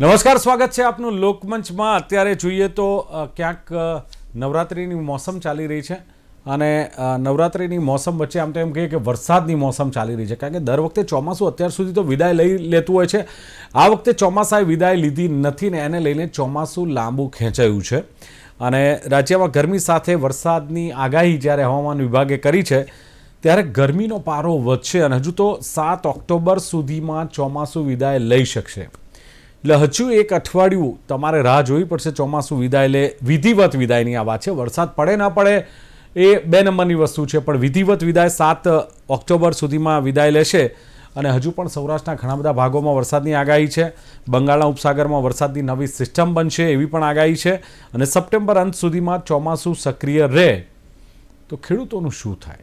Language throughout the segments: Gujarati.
નમસ્કાર, સ્વાગત છે આપનું લોકમંચમાં. અત્યારે જોઈએ તો ક્યાંક નવરાત્રિની મોસમ ચાલી રહી છે અને નવરાત્રિની મોસમ વચ્ચે આમ તો એમ કહીએ કે વરસાદની મોસમ ચાલી રહી છે. કારણ કે દર વખતે ચોમાસું અત્યાર સુધી તો વિદાય લઈ લેતું હોય છે. આ વખતે ચોમાસાએ વિદાય લીધી નથી ને એને લઈને ચોમાસું લાંબુ ખેંચાયું છે. અને રાજ્યમાં ગરમી સાથે વરસાદની આગાહી જ્યારે હવામાન વિભાગે કરી છે, ત્યારે ગરમીનો પારો વધશે અને હજુ તો સાત ઓક્ટોબર સુધીમાં ચોમાસું વિદાય લઈ શકશે. એટલે હજુ એક અઠવાડિયું તમારે રાહ જોવી પડશે, ચોમાસું વિદાય લે, વિધિવત વિદાયની આ વાત છે. વરસાદ પડે ના પડે એ બે નંબરની વસ્તુ છે, પણ વિધિવત વિદાય સાત ઓક્ટોબર સુધીમાં વિદાય લેશે. અને હજુ પણ સૌરાષ્ટ્રના ઘણા બધા ભાગોમાં વરસાદની આગાહી છે. બંગાળના ઉપસાગરમાં વરસાદની નવી સિસ્ટમ બનશે એવી પણ આગાહી છે. અને સપ્ટેમ્બર અંત સુધીમાં ચોમાસું સક્રિય રહે. તો ખેડૂતોનું શું થાય?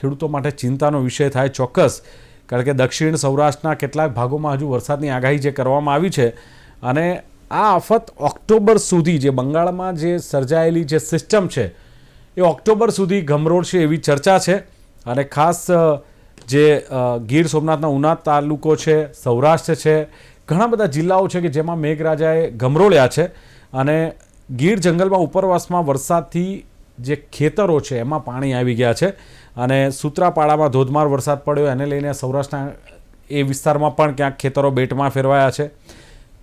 ખેડૂતો માટે ચિંતાનો વિષય થાય ચોક્કસ. કારણ કે દક્ષિણ સૌરાષ્ટ્રના કેટલાક ભાગોમાં હજુ વરસાદની આગાહી જે કરવામાં આવી છે અને આ આફત ઓક્ટોબર સુધી જે બંગાળમાં જે સર્જાયેલી જે સિસ્ટમ છે, એ ઓક્ટોબર સુધી ગમરોડશે એવી ચર્ચા છે. અને ખાસ જે ગીર સોમનાથના ઉના તાલુકો છે, સૌરાષ્ટ્ર છે, ઘણા બધા જિલ્લાઓ છે કે જેમાં મેઘરાજાએ ગમરોળ્યા છે. અને ગીર જંગલમાં ઉપરવાસમાં વરસાદથી જે ખેતરો છે એમાં પાણી આવી ગયા છે. અને સૂત્રાપાડામાં ધોધમાર વરસાદ પડ્યો. એને લઈને સૌરાષ્ટ્રના એ વિસ્તારમાં પણ ક્યાંક ખેતરો બેટમાં ફેરવાયા છે.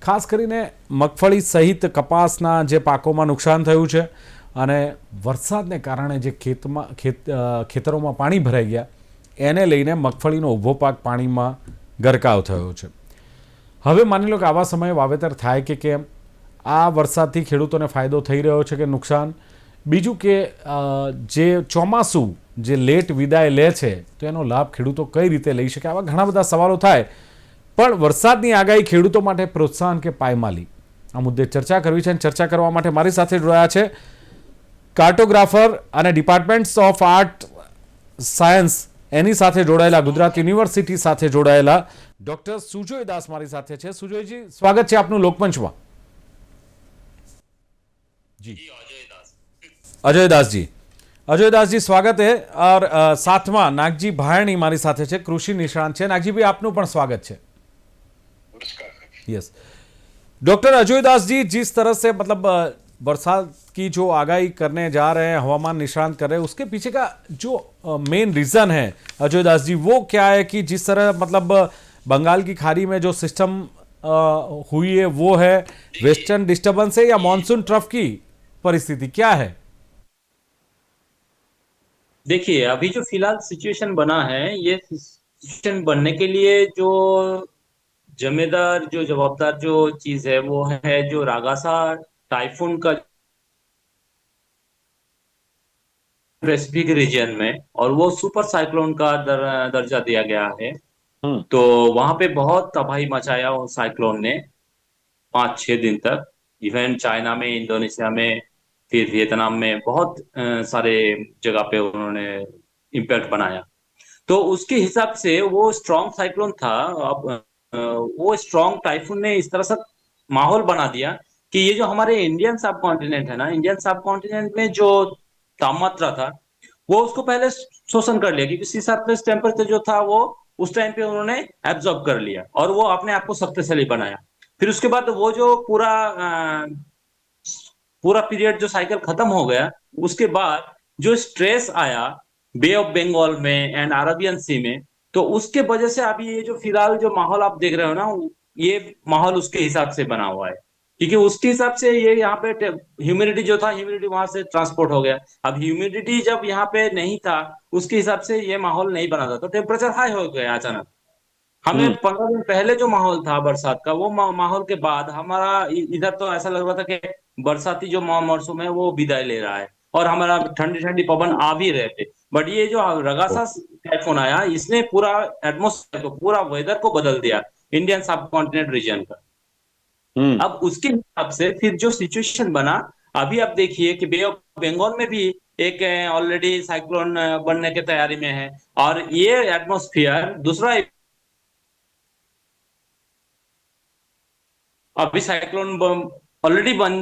ખાસ કરીને મગફળી સહિત કપાસના જે પાકોમાં નુકસાન થયું છે અને વરસાદને કારણે જે ખેતમાં, ખેત ખેતરોમાં પાણી ભરાઈ ગયા, એને લઈને મગફળીનો ઊભો પાક પાણીમાં ગરકાવ થયો છે. હવે માની લો કે આવા સમયે વાવેતર થાય કે કેમ? આ વરસાદથી ખેડૂતોને ફાયદો થઈ રહ્યો છે કે નુકસાન? બીજું કે જે ચોમાસું જે લેટ વિદાય લે છે તો એનો લાભ ખેડૂતો કઈ રીતે લઈ શકે? આવા ઘણા બધા સવાલો થાય. પણ વરસાદની આગાહી ખેડૂતો માટે પ્રોત્સાહન કે પાયમાલી? આ મુદ્દે ચર્ચા કરવી છે અને ચર્ચા કરવા માટે મારી સાથે જોડાયા છે કાર્ટોગ્રાફર અને ડિપાર્ટમેન્ટ્સ ઓફ આર્ટ સાયન્સ. એની સાથે જોડાયેલા ગુજરાત યુનિવર્સિટી સાથે જોડાયેલા ડોક્ટર સુજોય દાસ મારી સાથે છે. સુજોયજી સ્વાગત છે આપનું લોકમંચમાં. જી. અજય દાસજી. અજયદાસજી સ્વાગત છે ઓર સાતમા નાગજી ભાયણી મારી સાથે છે. कृषि निष्णात है नागजी આપનું आपू स्वागत है यस डॉक्टर अजय दास जी जिस तरह से मतलब बरसात की जो आगाही करने जा रहे हैं हवामान निष्णात कर रहे हैं उसके पीछे का जो मेन रीज़न है अजय दास जी वो क्या है कि जिस तरह मतलब बंगाल की खाड़ी में जो सिस्टम हुई है वो है वेस्टर्न डिस्टर्बेंस है या मानसून ट्रफ की परिस्थिति क्या है देखिए अभी जो फ़िलहाल सिचुएशन बना है ये सिचुएशन बनने के लिए जो जिम्मेदार जो जवाबदार जो चीज़ है वो है जो रागासा टाइफून का पैसिफिक रीजन में और वो सुपर साइक्लोन का दर, दर्जा दिया गया है हम्म। तो वहाँ पे बहुत तबाही मचाया उस साइक्लोन ने पाँच छह दिन तक इवन चाइना में इंडोनेशिया में वियतनाम में बहुत सारे जगह पे उन्होंने इम्पैक्ट बनाया। तो उसके हिसाब से वो स्ट्रॉन्ग साइक्लोन था, अब वो स्ट्रॉन्ग टाइफून ने इस तरह से माहौल बना दिया कि ये जो हमारे इंडियन सब कॉन्टिनेंट है ना इंडियन सब कॉन्टिनेंट में जो तापमात्रा था, वो उसको पहले शोषण कर लिया, क्योंकि सी सरफेस टेम्परेचर जो था वो उस टाइम पे उन्होंने एब्जॉर्ब कर लिया और वो अपने आप को शक्तिशाली बनाया। फिर उसके बाद वो जो पूरा पूरा पीरियड जो साइकिल खत्म हो गया उसके बाद जो स्ट्रेस आया बे ऑफ़ बंगाल में एंड अरबियन सी में तो उसके वजह से अभी ये जो फ़िलहाल जो माहौल आप देख रहे हो ना ये माहौल उसके हिसाब से बना हुआ है। क्योंकि उसके हिसाब से ये यहाँ पे ह्यूमिडिटी जो था ह्यूमिडिटी वहाँ से ट्रांसपोर्ट हो गया। अब ह्यूमिडिटी जब यहाँ पे नहीं था उसके हिसाब से ये माहौल नहीं बना था। तो टेम्परेचर हाई हो गया अचानक। हमें हम्म। पंद्रह दिन पहले जो माहौल था बरसात का वो मा- माहौल के बाद हमारा इधर तो ऐसा लग रहा था कि बरसाती जो मौसम है वो विदाई ले रहा है। और हमारा ठंडी ठंडी पवन आ भी रहे थे। बट ये जो रगासा टाइफोन आया इसने पूरा एटमोस्फेयर को पूरा वेदर को बदल दिया इंडियन सब कॉन्टिनेंट रीजन का अब उसके हिसाब से फिर जो सिचुएशन बना अभी आप देखिए कि बे ऑफ़ बंगाल में भी एक ऑलरेडी साइक्लोन बनने की तैयारी में है। और ये एटमोस्फियर दूसरा अभी साइक्लोन ऑलरेडी बन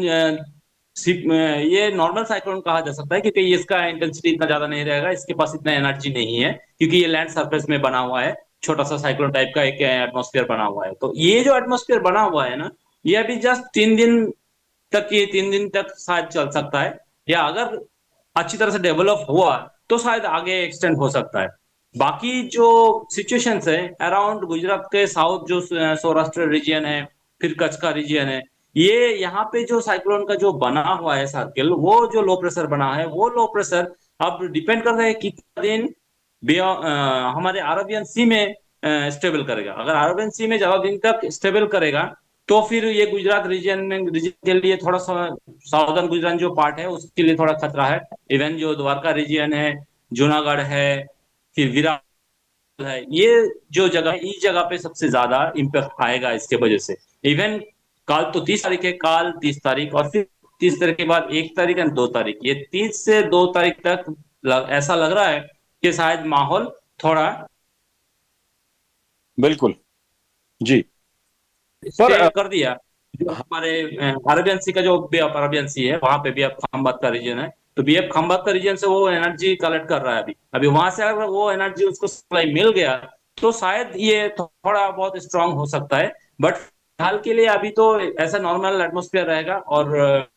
ये नॉर्मल साइक्लोन कहा जा सकता है क्योंकि इसका इंटेंसिटी इतना ज़्यादा नहीं रहेगा, इसके पास इतना एनर्जी नहीं है, क्योंकि ये लैंड सरफेस में बना हुआ है छोटा सा साइक्लोन टाइप का एक एटमोस्फियर बना हुआ है। तो ये जो एटमोस्फियर बना हुआ है ना, ये अभी जस्ट तीन दिन तक, ये तीन दिन तक शायद चल सकता है, या अगर अच्छी तरह से डेवलप हुआ तो शायद आगे एक्सटेंड हो सकता है। बाकी जो सिचुएशंस है अराउंड गुजरात के साउथ जो सौराष्ट्र रीजन है, फिर कच्छ का रीजन है ये यहाँ पे जो साइक्लोन का जो बना हुआ है सर्किल वो जो लो प्रेशर बना है वो लो प्रेशर अब डिपेंड करता है कितना दिन अ, हमारे अरबियन सी में स्टेबल करेगा। अगर अरबियन सी में ज़्यादा दिन तक स्टेबल करेगा तो फिर ये गुजरात रीजन में रीजन के लिए थोड़ा सा साउदर्न गुजरात जो पार्ट है उसके लिए थोड़ा खतरा है। इवन जो द्वारका रीजन है जूनागढ़ है फिर विरा है ये जो जगह इस जगह पे सबसे ज़्यादा इम्पेक्ट आएगा इसके वजह से। इवन कल तो तीस तारीख है कल तीस तारीख और फिर तीस तारीख के बाद एक तारीख एंड दो तारीख। ये तीस से दो तारीख तक लग, ऐसा लग रहा है कि शायद माहौल थोड़ा बिल्कुल। जी। अ, कर दिया। जो हमारे अरबियन सी का जो बे ऑफ़ अरबियन सी है वहाँ पे भी अब खंबात का रीजन है। तो बी एफ़ खंबात का रीजन से वो एनर्जी कलेक्ट कर रहा है अभी। अभी वहाँ से अगर वो एनर्जी उसको सप्लाई मिल गया तो शायद ये थोड़ा बहुत स्ट्रांग हो सकता है। बट फ़िलहाल के लिए अभी तो ऐसा नॉर्मल एटमोस्फेयर रहेगा और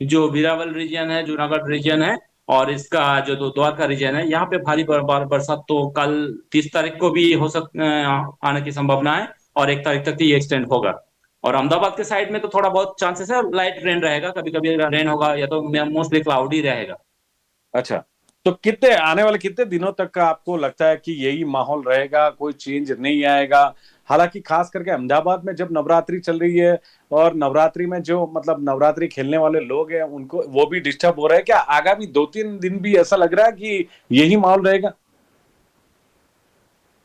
जो वीरावल रीजन है जूनागढ़ रीजन है और इसका जो दो द्वारका रीजन है यहाँ पे भारी बर, बर, बरसात तो कल तीस तारीख को भी हो सक आने की संभावना है और एक तारीख तक ये एक्सटेंड होगा। और अहमदाबाद के साइड में तो थोड़ा बहुत चांसेस है लाइट रेन रहेगा कभी कभी रेन होगा या तो मोस्टली क्लाउडी रहेगा। अच्छा तो कितने आने वाले कितने दिनों तक का आपको लगता है कि यही माहौल रहेगा कोई चेंज नहीं आएगा? हालाँकि खास करके अहमदाबाद में जब नवरात्रि चल रही है और नवरात्रि में जो मतलब नवरात्रि खेलने वाले लोग हैं उनको वो भी डिस्टर्ब हो रहा है क्या? आगामी दो तीन दिन भी ऐसा लग रहा है कि यही माहौल रहेगा?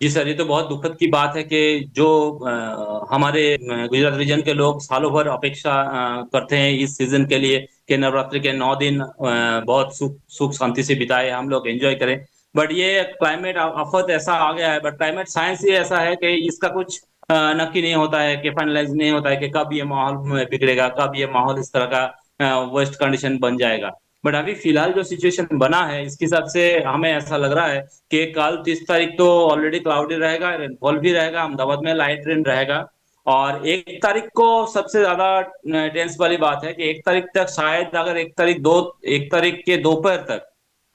जी सर ये तो बहुत दुखद की बात है कि जो अ, हमारे गुजरात रीजन के लोग सालों भर अपेक्षा अ, करते हैं इस सीज़न के लिए कि नवरात्रि के नौ दिन अ, बहुत सुख सुख शांति से बिताए हम लोग एंजॉय करें। बट ये क्लाइमेट आफत ऐसा आ गया है बट क्लाइमेट साइंस ही ऐसा है कि इसका कुछ नक्की नहीं होता है, कि फाइनलाइज नहीं होता है कि कब ये माहौल बिगड़ेगा, कब ये माहौल इस तरह का वेस्ट कंडीशन बन जाएगा। बट अभी फ़िलहाल जो सिचुएशन बना है, इसके हिसाब से हमें ऐसा लग रहा है कि कल तीस तारीख तो ऑलरेडी क्लाउडी रहेगा रेनफॉल भी रहेगा, अहमदाबाद में लाइट रेन रहेगा। और एक तारीख को सबसे ज़्यादा टेंस वाली बात है कि एक तारीख तक शायद अगर एक तारीख दो, एक तारीख के दोपहर तक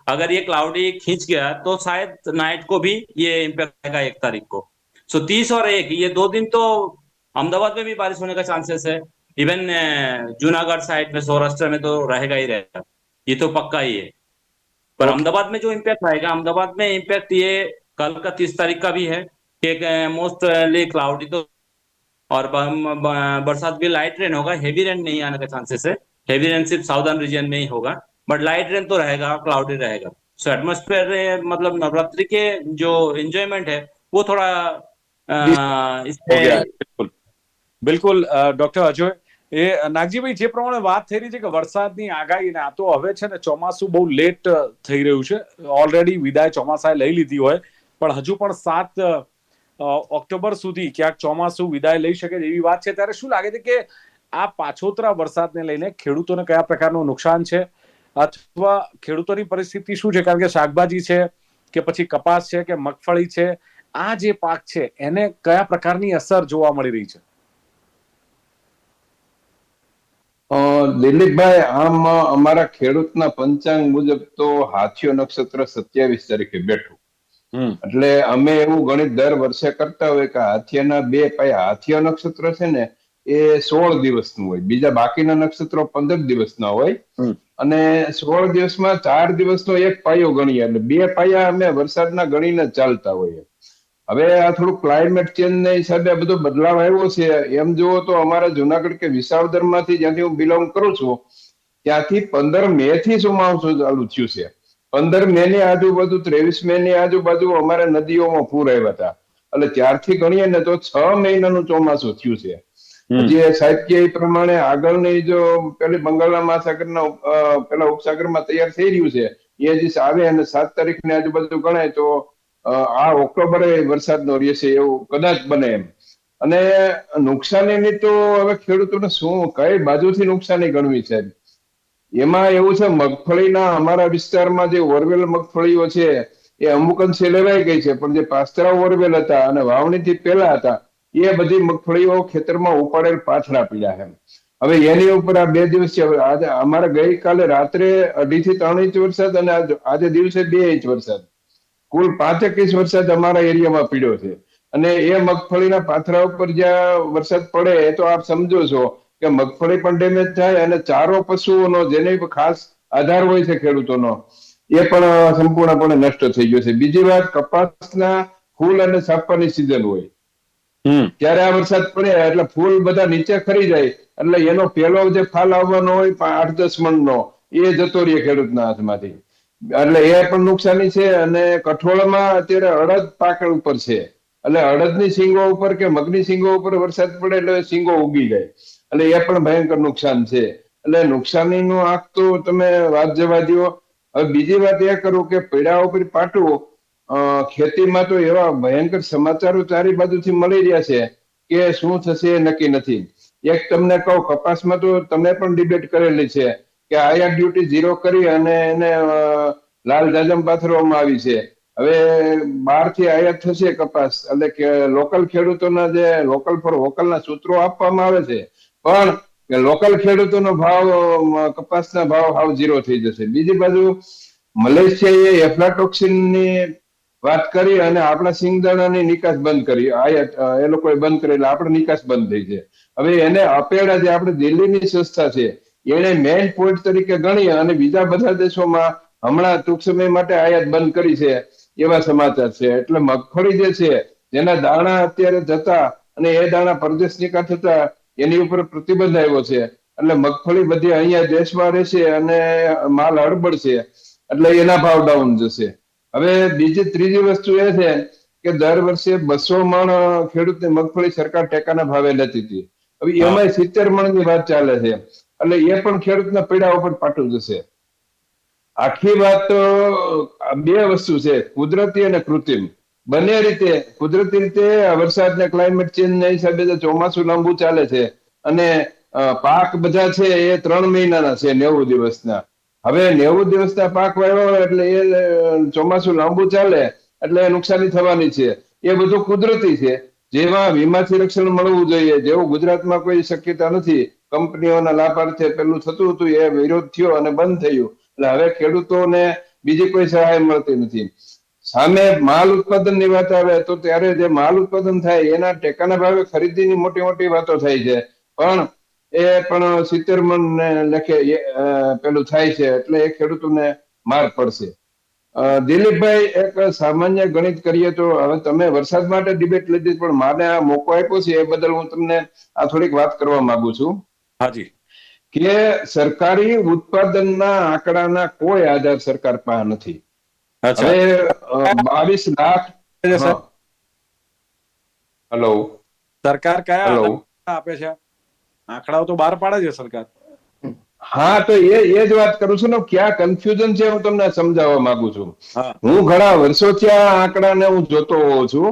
अगर ये क्लाउडी खींच गया तो शायद नाइट को भी ये इम्पैक्ट आएगा एक तारीख को। सो तीस और एक ये दो दिन तो अहमदाबाद में भी बारिश होने का चांसेस है। इवन जूनागढ़ साइड में सौराष्ट्र में तो रहेगा ही रहेगा। ये तो पक्का ही है। पर अहमदाबाद में जो इम्पैक्ट आएगा अहमदाबाद में इम्पैक्ट ये कल का तीस तारीख का भी है कि मोस्टली क्लाउडी तो और बरसात भी लाइट रेन होगा हेवी रेन नहीं आने का चांसेस है। हेवी रेन सिर्फ़ साउदर्न रीजन में ही होगा। बट लाइट रेन तो रहेगा क्लाउडी रहेगा सो एटमोस्फेयर मतलब नवरात्रि के जो एंजॉयमेंट है वो थोड़ा अ, हो ગયા इसमें બિલકુલ બિલકુલ અ, ડોક્ટર અજય એ નાગજીભાઈ જે પ્રમાણે વાત થઈ રહી છે કે વરસાદની આગાહી ને આ તો હવે છે ને ચોમાસું બહુ લેટ થઈ રહ્યું છે ઓલરેડી વિદાય ચોમાસાએ લઈ લીધી હોય પણ હજુ પણ સાત અ, ઓક્ટોબર સુધી ક્યાંક ચોમાસું વિદાય લઈ શકે એવી વાત છે ત્યારે શું લાગે છે કે આ પાછોતરા વરસાદને લઈને ખેડૂતોને કયા પ્રકારનું નુકસાન છે અથવા ખેડૂતોની પરિસ્થિતિ શું છે? કારણ કે શાકભાજી છે કે પછી કપાસ છે કે મગફળી છે આ જે પાક છે એને કયા પ્રકારની અસર જોવા મળી રહી છે? દિલીપભાઈ આમ અમારા ખેડૂતના પંચાંગ મુજબ તો હાથીઓ નક્ષત્ર સત્યાવીસ તારીખે બેઠું. એટલે અમે એવું ગણિત દર વર્ષે કરતા હોય કે હાથીના બે પાય હાથીઓ નક્ષત્ર છે ને એ સોળ દિવસનું હોય. બીજા બાકીના નક્ષત્રો પંદર દિવસના હોય. અને સોળ દિવસમાં ચાર દિવસનો એક પાયો ગણીએ. એટલે બે પાયા અમે વરસાદના ગણીને ચાલતા હોઈએ. હવે આ થોડું ક્લાઇમેટ ચેન્જ ના હિસાબે આ બધો બદલાવ આવ્યો છે. એમ જુઓ તો અમારા જુનાગઢ કે વિસાવદરમાંથી જ્યાંથી હું બિલોંગ કરું છું ત્યાંથી પંદર મે થી ચોમાસું ચાલુ થયું છે. પંદર મે ની આજુબાજુ ત્રેવીસ મે ની આજુબાજુ અમારા નદીઓમાં પૂર આવ્યા હતા. એટલે ત્યારથી ગણીએ ને તો છ મહિનાનું ચોમાસું થયું છે. જે સાહેબ કે એ પ્રમાણે આગળની જો પેલી બંગાળના મહાસાગરના પેલા ઉપસાગરમાં તૈયાર થઈ રહ્યું છે, એ હજી આવે અને સાત તારીખની આજુબાજુ ગણાય તો આ ઓક્ટોબરે વરસાદનો રહેશે એવું કદાચ બને એમ. અને નુકસાનીની તો હવે ખેડૂતોને શું, કઈ બાજુથી નુકસાની ગણવી છે? એમાં એવું છે, મગફળીના અમારા વિસ્તારમાં જે ઓરવેલ મગફળીઓ છે, એ અમુક અંશે લેવાઈ ગઈ છે, પણ જે પાસ્તરા ઓરવેલ હતા અને વાવણીથી પહેલા હતા એ બધી મગફળીઓ ખેતરમાં ઉપાડેલ પાથરા પીડા છે હવે એની ઉપર આ બે દિવસ અમારે ગઈકાલે રાત્રે અઢી થી ત્રણ ઇંચ વરસાદ અને આજે દિવસે બે ઇંચ વરસાદ. કુલ પાંચેક ઇંચ વરસાદ અમારા એરિયામાં પીડ્યો છે. અને એ મગફળીના પાથરા ઉપર જ્યાં વરસાદ પડે એ તો આપ સમજો છો કે મગફળી પણ ડેમેજ થાય અને ચારો પશુઓનો જેને ખાસ આધાર હોય છે ખેડૂતોનો, એ પણ સંપૂર્ણપણે નષ્ટ થઈ ગયો છે. બીજી વાત, કપાસના ફૂલ અને સાપવાની સિઝન હોય. ત્યારે આ વરસાદ પડે એટલે ફૂલ બધા નીચે ખરી જાય. એટલે એનો પેલો જે ફાલ આવવાનો હોય આઠ દસ મણનો, એ જતો રહે ખેડૂતના હાથમાંથી. એટલે એ પણ નુકસાની છે અને કઠોળમાં અત્યારે અડદ પાકળ ઉપર છે. એટલે અડદની સિંગો ઉપર કે મગની સિંગો ઉપર વરસાદ પડે એટલે સિંગો ઉગી જાય. એટલે એ પણ ભયંકર નુકસાન છે. એટલે નુકસાનીનું આંક તો તમે વાત જવા દો હવે બીજી વાત એ કરું કે પીડા ઉપર પાટવું ખેતીમાં તો એવા ભયંકર સમાચારો ચારે બાજુથી મળી રહ્યા છે કે શું થશે એ નક્કી નથી. એક તમને કહું, કપાસમાં તો તમે પણ ડિબેટ કરેલી છે કે આયાત ડ્યુટી ઝીરો કરી અને એને લાલ જાજમ પાથરવામાં આવી છે. હવે બહારથી આયાત થશે કપાસ, એટલે કે લોકલ ખેડૂતોના જે લોકલ ફોર વોકલના સૂત્રો આપવામાં આવે છે. પણ લોકલ ખેડૂતોનો ભાવ કપાસના ભાવ હાવ ઝીરો થઈ જશે. બીજી બાજુ, મલેશિયાએ એફ્લાટોક્સિનની વાત કરી અને આપણા સિંગદાણાની નિકાસ બંધ કરી. એ લોકોએ બંધ કરી એટલે આપણે નિકાસ બંધ થઈ છે હવે એને અપેડા જે આપણે દિલ્હીની સંસ્થા છે, એને મેઇન પોઈન્ટ તરીકે ગણી અને બીજા બધા દેશોમાં હમણાં ટૂંક સમય માટે આયાત બંધ કરી છે, એવા સમાચાર છે. એટલે મગફળી જે છે, જેના દાણા અત્યારે જતા અને એ દાણા પરદેશ નિકાસ થતા, એની ઉપર પ્રતિબંધ આવ્યો છે. એટલે મગફળી બધી અહીંયા દેશમાં રહેશે અને માલ હડબડશે એટલે એના ભાવ ડાઉન જશે. હવે બીજી ત્રીજી વસ્તુ એ છે કે દર વર્ષે બસો મણ ખેડૂતને મગફળી સરકાર ટેકાના ભાવે લેતી હતી. હવે એમાં સિત્તેર મણની વાત ચાલે છે. એટલે એ પણ ખેડૂતના પીડા ઉપર પાટું જશે. આખી વાત તો બે વસ્તુ છે કુદરતી અને કૃત્રિમ. બંને રીતે કુદરતી રીતે વરસાદને વરસાદ ને ક્લાઇમેટ ચેન્જ ના હિસાબે જે ચોમાસું લાંબુ ચાલે છે. અને પાક બધા છે એ ત્રણ મહિનાના છે નેવું દિવસના. હવે નેવું દિવસ પાક વાવ્યા એટલે એ ચોમાસું લાંબુ ચાલે એટલે નુકસાની થવાની છે. એ બધું કુદરતી છે. જેમાં વીમાથી રક્ષણ મળવું જોઈએ, જેવું ગુજરાતમાં કોઈ શક્યતા નથી, કંપનીઓના લાભાર્થે પેલું થતું હતું, એ વિરોધ થયો અને બંધ થયું. એટલે હવે ખેડૂતોને બીજી કોઈ સહાય મળતી નથી. સામે માલ ઉત્પાદનની વાત આવે તો ત્યારે જે માલ ઉત્પાદન થાય, એના ટેકાના ભાવે ખરીદીની મોટી મોટી વાતો થાય છે. પણ એ પણ સિત્તેર મણ ને લેખે પેલું થાય છે એટલે એ ખેડૂતોને માર પડશે. દિલીપભાઈ એક સામાન્ય ગણિત કરીએ તો હવે તમે વરસાદ માટે ડિબેટ લીધી પણ મારે આ મોકો આપ્યો છે એ બદલ હું તમને આ થોડીક વાત કરવા માંગુ છું. હાજી. કે સરકારી ઉત્પાદનના આંકડાના કોઈ આધાર સરકાર પાસે નથી. હવે બાવીસ લાખ હેલો. સરકાર કયા આપે છે? આંકડાઓ તો બહાર પાડે છે સરકાર. હા તો એ એ જ વાત કરું છું ને ક્યાં કન્ફ્યુઝન છે હું તમને સમજાવવા માંગુ છું. હું. ઘણા વર્ષોથી આ આંકડાને હું જોતો હોઉં છું.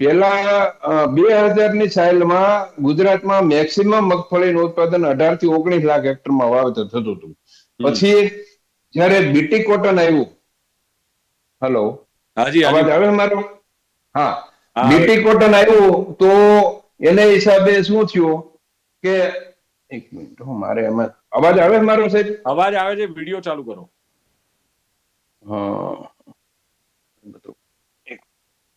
પેલા બે હજારની સાયલમાં ગુજરાતમાં મેક્સિમમ મગફળીનું ઉત્પાદન અઢારથી ઓગણીસ લાખ હેક્ટરમાં વાવેતર થતું હતું. પછી જયારે બીટી કોટન આવ્યું. હલો. હાજી. અવાજ આવે મારો? હા. હા, બીટી કોટન આવ્યું તો એને હિસાબે શું થયું? કે એક મિનિટ હું મારે એમાં અવાજ આવે મારો સાહેબ? અવાજ આવે છે વીડિયો ચાલુ કરો. હા.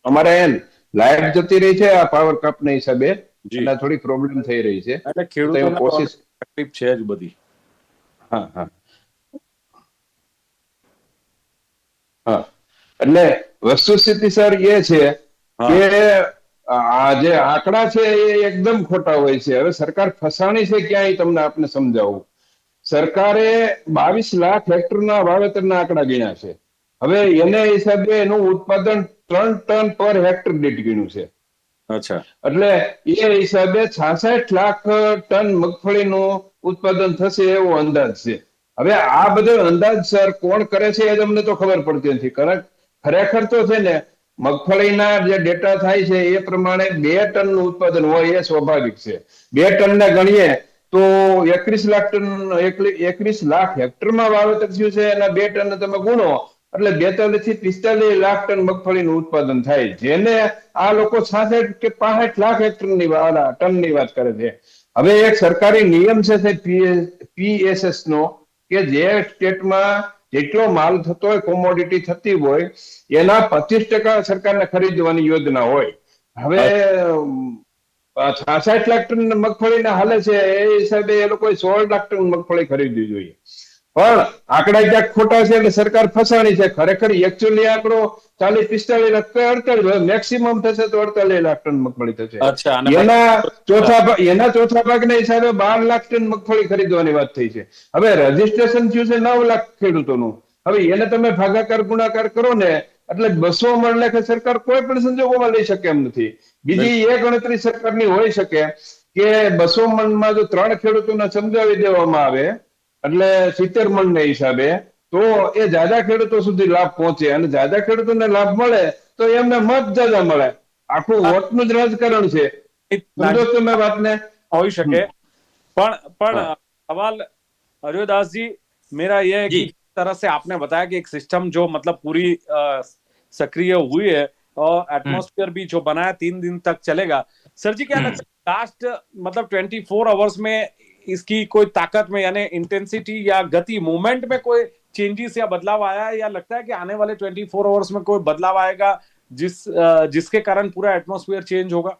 અમારે એમ લાઈટ જતી રહી છે આ પાવર કપ ના હિસાબે એટલે થોડી પ્રોબ્લેમ થઈ રહી છે. એટલે ખેડૂતોને કોશિશ તકલીફ છે જ બધી. હા હા. હા. એટલે વસ્તુસ્થિતિ સર એ છે કે આ જે આંકડા છે એ એકદમ ખોટા હોય છે. હવે સરકાર ફસાણી છે ક્યાંય તમને આપને સમજાવું? સરકારે બાવીસ લાખ હેક્ટરના વાવેતરના આંકડા ગણ્યા છે. હવે એને હિસાબે એનું ઉત્પાદન ત્રણ ટન પર હેક્ટર દીઠ ગણ્યું છે. અચ્છા. એટલે એ હિસાબે છાસઠ લાખ ટન મગફળીનું ઉત્પાદન થશે એવો અંદાજ છે. હવે આ બધો અંદાજ સર કોણ કરે છે એ તમને તો ખબર પડતી નથી. કારણ ખરેખર તો છે ને મગફળીના જે ડેટા થાય છે, એ પ્રમાણે બે ટનનું ઉત્પાદન હોય એ સ્વાભાવિક છે. બે ટનને ગણીએ તો એકવીસ લાખ ટન એકવીસ લાખ હેક્ટરમાં વાવેતર થયું છે એના બે ટન તમે ગુણો, એટલે બેતાલીસથી પિસ્તાલીસ લાખ ટન મગફળીનું ઉત્પાદન થાય. જેને આ લોકો છાસઠ કે પાસઠ લાખ હેક્ટરની ટનની વાત કરે છે. હવે એક સરકારી નિયમ છે પીએસએસ નો, કે જે સ્ટેટમાં જેટલો માલ થતો હોય કોમોડિટી થતી હોય, એના પચીસ ટકા સરકારને ખરીદવાની યોજના હોય. હવે છાસઠ લાખ ટન મગફળીને હાલે છે, એ હિસાબે એ લોકોએ સોળ લાખ ટન મગફળી ખરીદવી જોઈએ. પણ આંકડા ક્યાંક ખોટા છે એટલે સરકાર ફસાણી છે. ખરેખર એકચ્યુઅલી આંકડો ચાલીસ પિસ્તાલીસ લાખ અડતાલીસ મેક્સિમમ થશે તો અડતાલીસ લાખ ટન મગફળી થશે. એના ચોથા ભાગ એના ચોથા ભાગના હિસાબે બાર લાખ ટન મગફળી ખરીદવાની વાત થઈ છે. હવે રજીસ્ટ્રેશન થયું છે નવ લાખ ખેડૂતોનું. હવે એને તમે ભાગાકાર ગુણાકાર કરો ને એટલે બસો મણ લેખે સરકાર કોઈ પણ સંજોગોમાં લઈ શકે એમ નથી. બીજી એ ગણતરી સરકારની હોઈ શકે કે બસો મણમાં જો ત્રણ ખેડૂતોને સમજાવી દેવામાં આવે એટલે સિત્તેર મણ ના હિસાબે તો એ જાજા ખેડૂતો સુધી લાભ પહોંચે અને જાજા ખેડૂતોને લાભ મળે તો એમને મત જાજા મળે આખું વોટનું જ રાજકારણ છે સમજો તમે વાતને हो ही सके पण पण हाँ। सवाल हरिदास जी मेरा यह है कि जी। जिस तरह से आपने बताया कि एक सिस्टम जो मतलब पूरी अ, सक्रिय हुई है और एटमॉस्फेयर भी जो बना है तीन दिन तक चलेगा सर जी क्या हम्म। लगता है लास्ट मतलब ट्वेंटी फोर आवर्स में इसकी कोई ताकत में यानी इंटेंसिटी या गति मूवमेंट में कोई चेंजेस या बदलाव आया है या लगता है कि आने वाले ट्वेंटी फोर आवर्स में कोई बदलाव आएगा जिस जिसके कारण पूरा एटमॉस्फेयर चेंज होगा?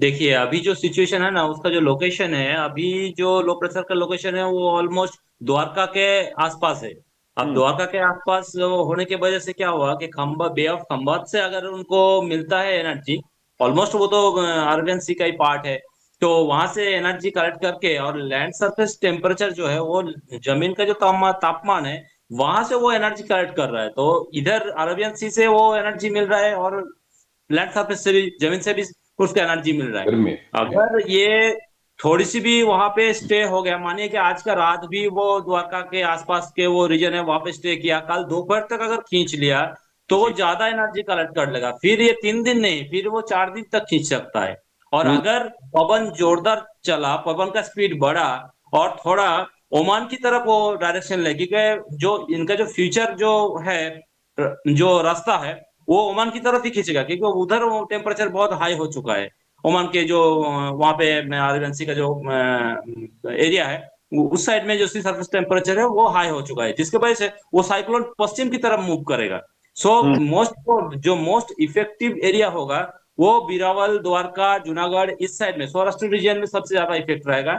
देखिए अभी जो सिचुएशन है ना उसका जो लोकेशन है अभी जो लो प्रेशर का लोकेशन है वो ऑलमोस्ट द्वारका के आसपास है। अब हम्म। द्वारका के आसपास होने की वजह से क्या हुआ कि खंबा बे ऑफ़ खंबात से अगर उनको मिलता है एनर्जी ऑलमोस्ट वो तो अरबियन सी का ही पार्ट है। तो वहाँ से एनर्जी कलेक्ट करके और लैंड सरफेस टेम्परेचर जो है वो ज़मीन का जो तापमान है वहाँ से वो एनर्जी कलेक्ट कर रहा है। तो इधर अरबियन सी से वो एनर्जी मिल रहा है और लैंड सरफेस से भी ज़मीन से भी उसका एनर्जी मिल रहा है। अगर ये थोड़ी सी भी वहाँ पे स्टे हो गया मानिए कि आज का रात भी वो द्वारका के आसपास के वो रीजन है वहाँ पे स्टे किया कल दोपहर तक अगर खींच लिया तो वो ज़्यादा एनर्जी कलेक्ट कर लेगा। फिर ये तीन दिन नहीं फिर वो चार दिन तक खींच सकता है। और हम्म। अगर पवन जोरदार चला पवन का स्पीड बढ़ा और थोड़ा ओमान की तरफ़ वो डायरेक्शन ले क्योंकि जो इनका जो फ्यूचर जो है जो रास्ता है वो ओमान की तरफ़ ही खींचेगा क्योंकि उधर वो टेम्परेचर बहुत हाई हो चुका है ओमान के जो वहाँ पे आरबीएनसी का जो एरिया है उस साइड में जो सी सरफेस टेम्परेचर है वो हाई हो चुका है जिसके वजह से वो साइक्लोन पश्चिम की तरफ़ मूव करेगा सो हम्म। मोस्ट जो मोस्ट इफ़ेक्टिव एरिया होगा वो बिरावल द्वारका जूनागढ़ इस साइड में सौराष्ट्र रीजन में सबसे ज़्यादा इफ़ेक्ट रहेगा।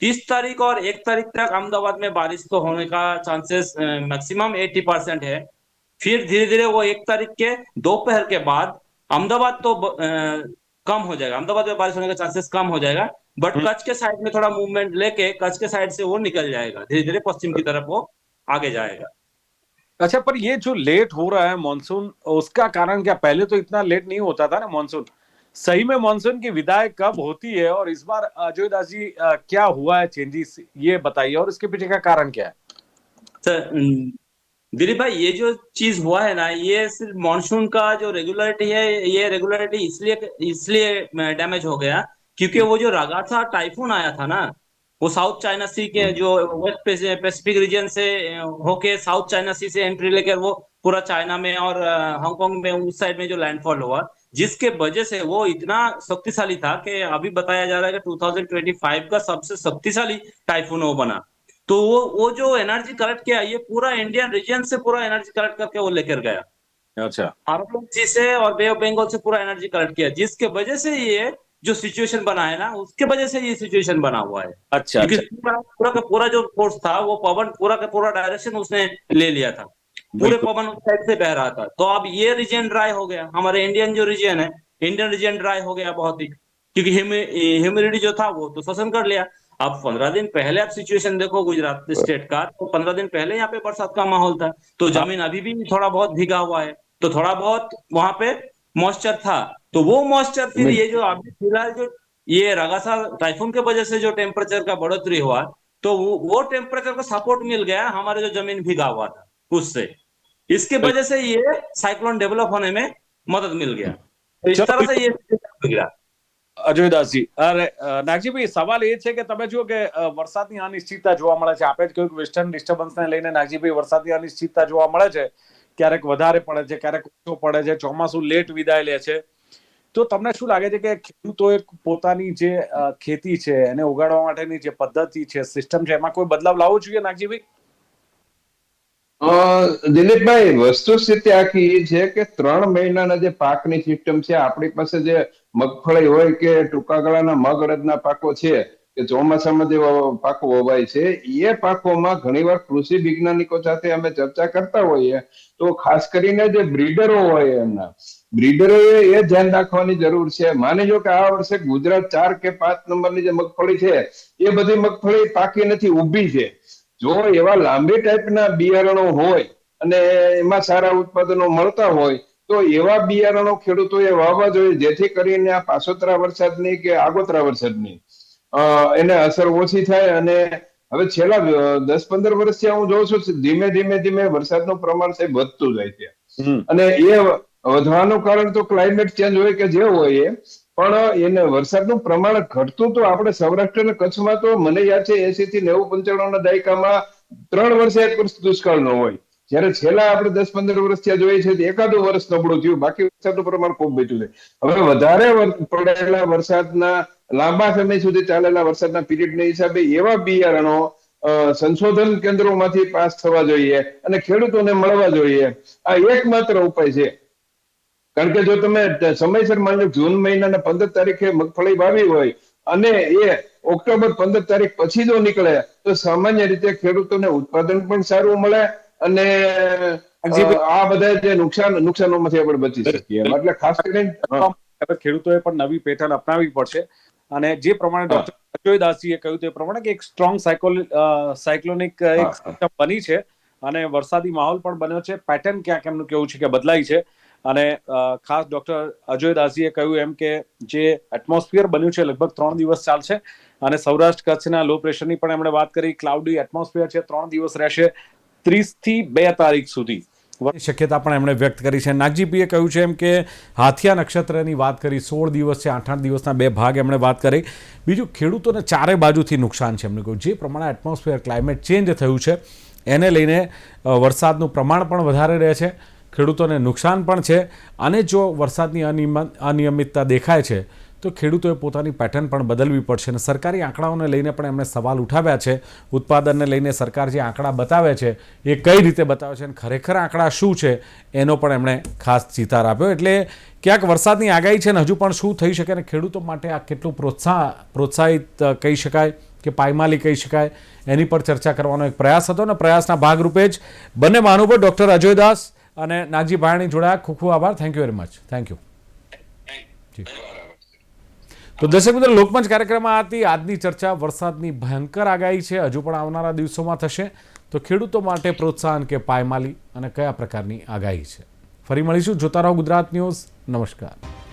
तीस तारीख और एक तारीख तक अहमदाबाद में बारिश तो होने का चांसेस मैक्सिमम एट्टी परसेंट है। फिर धीरे धीरे वो एक तारीख के दोपहर के बाद अहमदाबाद तो अ, कम हो जाएगा। अहमदाबाद में बारिश होने का चांसेस कम हो जाएगा बट हम्म। कच्छ के साइड में थोड़ा मूवमेंट लेके कच्छ के साइड से वो निकल जाएगा। धीरे धीरे पश्चिम की तरफ़ वो आगे जाएगा। अच्छा पर ये जो लेट हो रहा है मानसून उसका कारण क्या? पहले तो इतना लेट नहीं होता था ना मानसून सही में मानसून की विदाई कब होती है और इस बार अजय दास जी क्या हुआ है चेंजेस ये बताइए और इसके पीछे का कारण क्या है? सर दिलीप भाई ये जो चीज़ हुआ है ना ये सिर्फ़ मानसून का जो रेगुलरिटी है ये रेगुलरिटी इसलिए इसलिए डैमेज हो गया क्योंकि वो जो रागाथा टाइफून आया था ना वो साउथ चाइना सी के जो वेस्ट पैसिफिक रीजन से होके साउथ चाइना सी से एंट्री लेकर वो पूरा चाइना में और हांगकांग में उस साइड में जो लैंडफॉल हुआ जिसके वजह से वो इतना शक्तिशाली था कि अभी बताया जा रहा है कि 2025 का सबसे शक्तिशाली टाइफून वो बना। तो वो वो जो एनर्जी कलेक्ट किया ये पूरा इंडियन रीजन से पूरा एनर्जी कलेक्ट करके वो लेकर गया। अच्छा। से और बे ऑफ़ बंगाल से पूरा एनर्जी कलेक्ट किया जिसके वजह से ये जो सिचुएशन बना है ना उसके वजह से ये सिचुएशन बना हुआ है। अच्छा क्योंकि अच्छा। पूरा पूरा का पूरा जो फोर्स था वो पवन पूरा का पूरा डायरेक्शन उसने ले लिया था। पूरे पवन उस साइड से बह रहा था। तो अब ये रीजन ड्राई हो गया। हमारे इंडियन जो रीजन है इंडियन रीजन ड्राई हो गया बहुत ही। क्योंकि ह्यूमिडिटी जो था वो तो शोषण कर लिया। अब पंद्रह दिन पहले आप सिचुएशन देखो गुजरात स्टेट का तो पंद्रह दिन पहले यहाँ पे बरसात का माहौल था। तो ज़मीन अभी भी थोड़ा बहुत भीगा हुआ है। तो थोड़ा बहुत वहाँ पे मॉइस्चर था तो वो मॉइस्चर फिर ये जो अभी फिलहाल जो ये रगासा टाइफून के वजह से जो टेम्परेचर का बढ़ोतरी हुआ तो वो, वो टेम्परेचर का सपोर्ट मिल गया हमारे जो जमीन भीगा हुआ था उससे इसके वजह से ये साइक्लोन डेवलप होने में मदद मिल गया तो इस चलो, तरह से ये बिगड़ा અજયદાસજી અરે અ, નાગજીભાઈ સવાલ એ છે કે તમે જુઓ કે અ, વરસાદની અનિશ્ચિતતા જોવા મળે છે આપે જ કહ્યું કે વેસ્ટર્ન ડિસ્ટર્બન્સને લઈને નાગજીભાઈ વરસાદની અનિશ્ચિતતા જોવા મળે છે ક્યારેક વધારે પડે છે, ક્યારેક ઓછો પડે છે, ચોમાસું લેટ વિદાય લે છે. તો તમને શું લાગે છે કે ખેડૂતોએ પોતાની જે ખેતી છે, એને ઉગાડવા માટેની જે પદ્ધતિ છે સિસ્ટમ છે, એમાં કોઈ બદલાવ લાવવો જોઈએ નાગજીભાઈ? દિલીપભાઈ વસ્તુસ્થિતિ આખી એ છે કે ત્રણ મહિનાના જે પાકની સિસ્ટમ છે, આપણી પાસે જે મગફળી હોય કે ટૂંકા ગાળાના મગ અડદના પાકો છે કે ચોમાસામાં જે પાકો વવાય છે, એ પાકોમાં ઘણીવાર કૃષિ વૈજ્ઞાનિકો સાથે અમે ચર્ચા કરતા હોઈએ. તો ખાસ કરીને જે બ્રીડરો હોય એમના, બ્રીડરોએ એ ધ્યાન રાખવાની જરૂર છે. માની લો કે આ વર્ષે ગુજરાત ચાર કે પાંચ નંબરની જે મગફળી છે, એ બધી મગફળી પાકી નથી, ઊભી છે. જો એવા લાંબી ટાઈપના બિયારણો હોય અને એમાં સારા ઉત્પાદનો મળતા હોય, તો એવા બિયારણો ખેડૂતોએ વાવવા જોઈએ, જેથી કરીને આ પાછોતરા વરસાદની કે આગોતરા વરસાદની એને અસર ઓછી થાય અને હવે છેલ્લા દસ પંદર વર્ષથી હું જોઉં છું ધીમે ધીમે ધીમે વરસાદનું પ્રમાણ સાહેબ વધતું જાય છે. અને એ વધવાનું કારણ તો ક્લાઇમેટ ચેન્જ હોય કે જે હોય એ પણ એને વરસાદનું પ્રમાણ ઘટતું તો આપણે સૌરાષ્ટ્ર અને કચ્છમાં તો મને યાદ છે એસી થી નેવું પંચાણું ના દાયકામાં ત્રણ વર્ષે એક વર્ષ દુષ્કાળ ન હોય. જયારે છેલ્લા આપણે દસ પંદર વર્ષ ત્યાં જોઈએ છે એકાદું વર્ષ નબળું થયું. બાકી વરસાદનું પ્રમાણ ખૂબ બચ્યું છે. હવે વધારે પડેલા વરસાદના લાંબા સમય સુધી ચાલેલા વરસાદના પીરિયડના હિસાબે એવા બિયારણો સંશોધન કેન્દ્રોમાંથી પાસ થવા જોઈએ અને ખેડૂતોને મળવા જોઈએ. આ એકમાત્ર ઉપાય છે. કારણ કે જો તમે સમયસર માની જૂન મહિનાના પંદર તારીખે મગફળી વાવી હોય અને એ ઓક્ટોબર પંદર તારીખ પછી જો નીકળે તો સામાન્ય રીતે ખેડૂતોને ઉત્પાદન પણ સારું મળે અને આ બધા જે નુકસાન નુકસાનોમાંથી આપણે બચી શકીએ. એટલે ખાસ કરીને. ખેડૂતોએ પણ નવી પેટર્ન અપનાવવી પડશે. અને જે પ્રમાણે ડોક્ટર અજય દાસીએ કહ્યું તે પ્રમાણે કે એક સ્ટ્રોંગ સાયકોલ સાયક્લોનિક એક બની છે. અને વરસાદી માહોલ પણ બન્યો છે. પેટર્ન ક્યાંક એમનું કેવું છે કે બદલાઈ છે. અને ખાસ ડોક્ટર અજય દાસીએ કહ્યું એમ કે જે એટમોસ્ફિયર બન્યું છે લગભગ ત્રણ દિવસ ચાલશે અને સૌરાષ્ટ્ર કચ્છના લો પ્રેશરની પણ એમણે વાત કરી. ક્લાઉડી એટમોસ્ફિયર છે. ત્રણ દિવસ રહેશે ત્રીસથી બે તારીખ સુધી. શક્યતા પણ એમણે વ્યક્ત કરી છે. નાગજીપીએ કહ્યું છે એમ કે હાથિયા નક્ષત્રની વાત કરી, સોળ દિવસ છે, આઠ આઠ દિવસના બે ભાગ એમણે વાત કરી. બીજું, ખેડૂતોને ચારે બાજુથી નુકસાન છે. એમણે કહ્યું, જે પ્રમાણે એટમોસ્ફિયર ક્લાઇમેટ ચેન્જ થયું છે, એને લઈને વરસાદનું પ્રમાણ પણ વધારે રહે છે, ખેડૂતોને નુકસાન પણ છે. અને જો વરસાદની અનિયમ, અનિયમિતતા દેખાય છે તો ખેડૂતોએ પોતાની પેટર્ન પણ બદલવી પડશે અને સરકારી આંકડાઓને લઈને પણ એમણે સવાલ ઉઠાવ્યા છે. ઉત્પાદનને લઈને સરકાર જે આંકડા બતાવે છે એ કઈ રીતે બતાવે છે અને ખરેખર આંકડા શું છે એનો પણ એમણે ખાસ ચિતાર આપ્યો. એટલે ક્યાંક વરસાદની આગાહી છે ને હજુ પણ શું થઈ શકે અને ખેડૂતો માટે આ કેટલું પ્રોત્સાહ પ્રોત્સાહિત કહી શકાય કે પાયમાલી કહી શકાય એની પર ચર્ચા કરવાનો એક પ્રયાસ હતો ને પ્રયાસના ભાગરૂપે જ બંને મહાનુભાવ ડૉક્ટર અજય દાસ અને નાગજી ભાયાણી જોડાયા. ખૂબ ખૂબ આભાર. Thank you very much thank you જી. તો દર્શક મિત્રો, લોકમંચ કાર્યક્રમમાં હતી આજની ચર્ચા વરસાદની ભયંકર આગાહી છે. હજુ પણ આવનારા દિવસોમાં થશે. તો ખેડૂતો માટે પ્રોત્સાહન કે પાયમાલી અને કયા પ્રકારની આગાહી છે? ફરી મળીશું. જોતા રહો ગુજરાત ન્યૂઝ. નમસ્કાર.